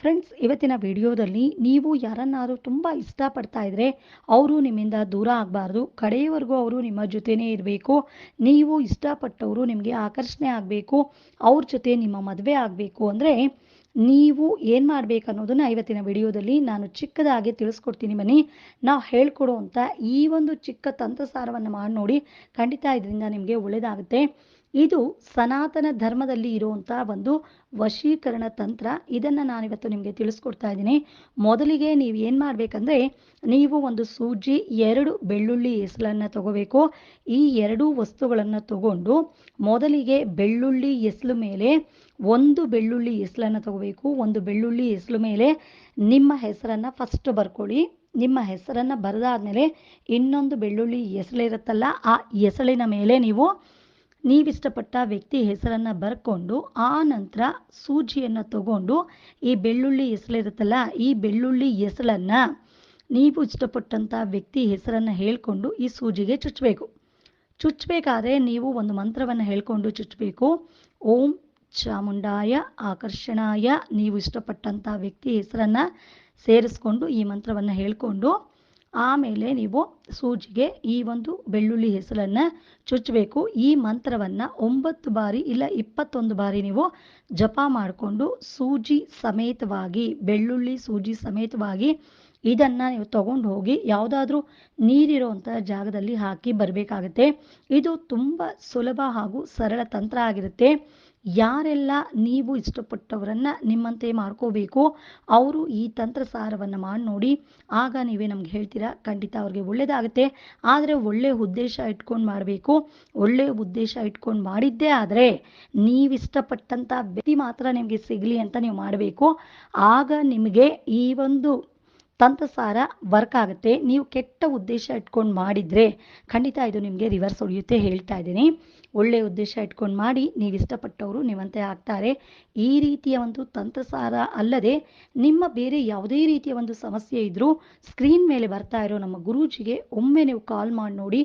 Friends ಇವತ್ತಿನ ವಿಡಿಯೋದಲ್ಲಿ ನೀವು ಯಾರನ್ನಾದರೂ ತುಂಬ ಇಷ್ಟಪಡ್ತಾ ಇದ್ರೆ ಅವರು ನಿಮ್ಮಿಂದ ದೂರ ಆಗಬಾರ್ದು. ಕಡೆಯವರೆಗೂ ಅವರು ನಿಮ್ಮ ಜೊತೆನೇ ಇರಬೇಕು. ನೀವು ಇಷ್ಟಪಟ್ಟವರು ನಿಮಗೆ ಆಕರ್ಷಣೆ ಆಗಬೇಕು. ಅವ್ರ ಜೊತೆ ನಿಮ್ಮ ಮದುವೆ ಆಗಬೇಕು ಅಂದರೆ ನೀವು ಏನು ಮಾಡಬೇಕು ಅನ್ನೋದನ್ನ ಇವತ್ತಿನ ವಿಡಿಯೋದಲ್ಲಿ ನಾನು ಚಿಕ್ಕದಾಗಿ ತಿಳಿಸ್ಕೊಡ್ತೀನಿ ಬನ್ನಿ. ನಾವು ಹೇಳ್ಕೊಡುವಂಥ ಈ ಒಂದು ಚಿಕ್ಕ ತಂತ್ರಸಾರವನ್ನು ಮಾಡಿ ನೋಡಿ ಖಂಡಿತ ಇದರಿಂದ ನಿಮಗೆ ಒಳ್ಳೆಯದಾಗುತ್ತೆ ಇದು ಸನಾತನ ಧರ್ಮದಲ್ಲಿ ಇರುವಂಥ ಒಂದು ವಶೀಕರಣ ತಂತ್ರ. ಇದನ್ನು ನಾನಿವತ್ತು ನಿಮಗೆ ತಿಳಿಸ್ಕೊಡ್ತಾ ಇದ್ದೀನಿ. ಮೊದಲಿಗೆ ನೀವು ಏನು ಮಾಡಬೇಕಂದ್ರೆ, ನೀವು ಒಂದು ಸೂಜಿ ಎರಡು ಬೆಳ್ಳುಳ್ಳಿ ಎಸಲನ್ನ ತಗೋಬೇಕು. ಈ ಎರಡೂ ವಸ್ತುಗಳನ್ನು ತಗೊಂಡು ಮೊದಲಿಗೆ ಬೆಳ್ಳುಳ್ಳಿ ಎಸಲು ಮೇಲೆ ಒಂದು ಬೆಳ್ಳುಳ್ಳಿ ಎಸಲನ್ನ ತಗೋಬೇಕು. ಒಂದು ಬೆಳ್ಳುಳ್ಳಿ ಎಸಲು ಮೇಲೆ ನಿಮ್ಮ ಹೆಸರನ್ನು ಫಸ್ಟ್ ಬರ್ಕೊಳ್ಳಿ. ನಿಮ್ಮ ಹೆಸರನ್ನು ಬರೆದಾದ್ಮೇಲೆ ಇನ್ನೊಂದು ಬೆಳ್ಳುಳ್ಳಿ ಎಸಳಿರುತ್ತಲ್ಲ ಆ ಎಸಳಿನ ಮೇಲೆ ನೀವು ನೀವಿಷ್ಟಪಟ್ಟ ವ್ಯಕ್ತಿ ಹೆಸರನ್ನು ಬರ್ಕೊಂಡು ಆ ನಂತರ ಸೂಜಿಯನ್ನು ತಗೊಂಡು ಈ ಬೆಳ್ಳುಳ್ಳಿ ಎಸಳಿರುತ್ತಲ್ಲ ಈ ಬೆಳ್ಳುಳ್ಳಿ ಹೆಸರನ್ನು ನೀವು ಇಷ್ಟಪಟ್ಟಂಥ ವ್ಯಕ್ತಿ ಹೆಸರನ್ನು ಹೇಳಿಕೊಂಡು ಈ ಸೂಜಿಗೆ ಚುಚ್ಚಬೇಕು ಚುಚ್ಚಬೇಕಾದ್ರೆ ನೀವು ಒಂದು ಮಂತ್ರವನ್ನು ಹೇಳ್ಕೊಂಡು ಚುಚ್ಚಬೇಕು ಓಂ ಚಾಮುಂಡಾಯ ಆಕರ್ಷಣಾಯ, ನೀವು ಇಷ್ಟಪಟ್ಟಂಥ ವ್ಯಕ್ತಿ ಹೆಸರನ್ನು ಸೇರಿಸ್ಕೊಂಡು ಈ ಮಂತ್ರವನ್ನು ಹೇಳ್ಕೊಂಡು ಆಮೇಲೆ ನೀವು ಸೂಜಿಗೆ ಈ ಒಂದು ಬೆಳ್ಳುಳ್ಳಿ ಹೆಸರನ್ನು ಚುಚ್ಚಬೇಕು ಈ ಮಂತ್ರವನ್ನು ಒಂಬತ್ತು ಬಾರಿ ಇಲ್ಲ ಇಪ್ಪತ್ತೊಂದು ಬಾರಿ ನೀವು ಜಪ ಮಾಡಿಕೊಂಡು ಸೂಜಿ ಸಮೇತವಾಗಿ, ಬೆಳ್ಳುಳ್ಳಿ ಸೂಜಿ ಸಮೇತವಾಗಿ ಇದನ್ನು ನೀವು ತಗೊಂಡು ಹೋಗಿ ಯಾವುದಾದ್ರೂ ನೀರಿರುವಂಥ ಜಾಗದಲ್ಲಿ ಹಾಕಿ ಬರಬೇಕಾಗುತ್ತೆ. ಇದು ತುಂಬ ಸುಲಭ ಹಾಗೂ ಸರಳ ತಂತ್ರ ಆಗಿರುತ್ತೆ. ಯಾರೆಲ್ಲ ನೀವು ಇಷ್ಟಪಟ್ಟವರನ್ನ ನಿಮ್ಮಂತೆ ಮಾಡ್ಕೋಬೇಕು, ಅವರು ಈ ತಂತ್ರ ಸಾರವನ್ನು ಮಾಡಿ ನೋಡಿ, ಆಗ ನೀವೇ ನಮ್ಗೆ ಹೇಳ್ತೀರಾ, ಖಂಡಿತ ಅವ್ರಿಗೆ ಒಳ್ಳೇದಾಗುತ್ತೆ. ಆದರೆ ಒಳ್ಳೆ ಉದ್ದೇಶ ಇಟ್ಕೊಂಡು ಮಾಡಬೇಕು. ಒಳ್ಳೆ ಉದ್ದೇಶ ಇಟ್ಕೊಂಡು ಮಾಡಿದ್ದೇ ಆದರೆ ನೀವು ಇಷ್ಟಪಟ್ಟಂಥ ವ್ಯಕ್ತಿ ಮಾತ್ರ ನಿಮಗೆ ಸಿಗಲಿ ಅಂತ ನೀವು ಮಾಡಬೇಕು. ಆಗ ನಿಮಗೆ ಈ ಒಂದು ತಂತ್ರಸಾರ ವರ್ಕ್ ಆಗುತ್ತೆ. ನೀವು ಕೆಟ್ಟ ಉದ್ದೇಶ ಇಟ್ಕೊಂಡು ಮಾಡಿದರೆ ಖಂಡಿತ ಇದು ನಿಮಗೆ ರಿವರ್ಸ್ ಹೊಡೆಯುತ್ತೆ ಹೇಳ್ತಾ ಇದ್ದೀನಿ. ಒಳ್ಳೆಯ ಉದ್ದೇಶ ಇಟ್ಕೊಂಡು ಮಾಡಿ ನೀವು ಇಷ್ಟಪಟ್ಟವರು ನಿಮ್ಮಂತೆ ಆಗ್ತಾರೆ. ಈ ರೀತಿಯ ಒಂದು ತಂತ್ರಸಾರ ಅಲ್ಲದೆ ನಿಮ್ಮ ಬೇರೆ ಯಾವುದೇ ರೀತಿಯ ಒಂದು ಸಮಸ್ಯೆ ಇದ್ದರೂ ಸ್ಕ್ರೀನ್ ಮೇಲೆ ಬರ್ತಾ ಇರೋ ನಮ್ಮ ಗುರೂಜಿಗೆ ಒಮ್ಮೆ ನೀವು ಕಾಲ್ ಮಾಡಿ ನೋಡಿ.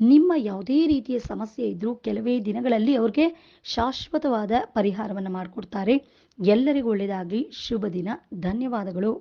ನಿಮ್ಮ ಯಾವುದೇ ರೀತಿಯ ಸಮಸ್ಯೆ ಇದ್ದರೂ ಕೆಲವೇ ದಿನಗಳಲ್ಲಿ ಅವ್ರಿಗೆ ಶಾಶ್ವತವಾದ ಪರಿಹಾರವನ್ನು ಮಾಡಿಕೊಡ್ತಾರೆ. ಎಲ್ಲರಿಗೂ ಒಳ್ಳೆಯದಾಗಲಿ ಶುಭ ದಿನ. ಧನ್ಯವಾದಗಳು.